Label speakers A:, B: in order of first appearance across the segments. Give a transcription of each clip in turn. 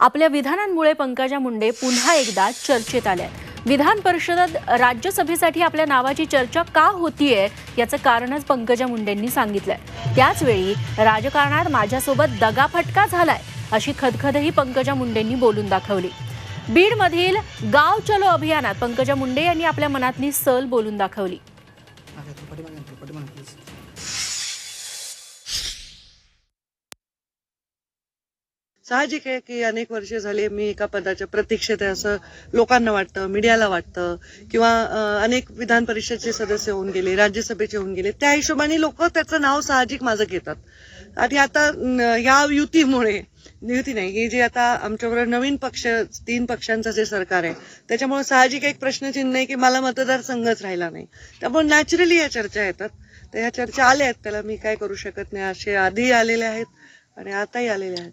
A: आपल्या विधानांमुळे पंकजा मुंडे पुन्हा एकदा चर्चेत आल्या विधान परिषदेत राज्यसभेसाठी आपल्या नावाची चर्चा का होतीये याचं कारणच पंकजा मुंडेंनी सांगितलंय. त्याचवेळी राजकारणात माझ्यासोबत दगाफटका झालाय अशी खदखदही पंकजा मुंडेंनी बोलून दाखवली. बीडमधील गाव चलो अभियानात पंकजा मुंडे यांनी आपल्या मनातली सल बोलून दाखवली.
B: साहजिक आहे की अनेक वर्ष झाले मी एका पदाच्या प्रतीक्षेत आहे असं लोकांना वाटतं मीडियाला वाटतं किंवा अनेक विधान परिषदचे सदस्य होऊन गेले राज्यसभेचे होऊन गेले. त्या हिशोबाने लोक त्याचं नाव साहजिक माझं घेतात. आणि आता या युतीमुळे युती नाही हे जे आता आमच्याबरोबर नवीन पक्ष तीन पक्षांचं जे सरकार आहे त्याच्यामुळे साहजिक एक प्रश्नचिन्ह आहे की मला मतदारसंघच राहिला नाही. त्यामुळे नॅचरली या चर्चा येतात. तर ह्या चर्चा आल्या आहेत त्याला मी काय करू शकत नाही असे आधी आलेले आहेत आणि आताही आलेले आहेत.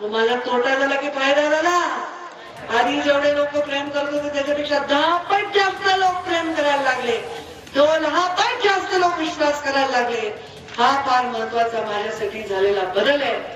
B: तुम्हाला तोटा झाला की फायदा झाला आधी जेवढे लोक प्रेम करत होते त्याच्यापेक्षा दहा पट जास्त लोक प्रेम करायला लागले. दोन हा पट जास्त लोक विश्वास करायला लागले. हा फार महत्त्वाचा माझ्यासाठी झालेला बदल आहे.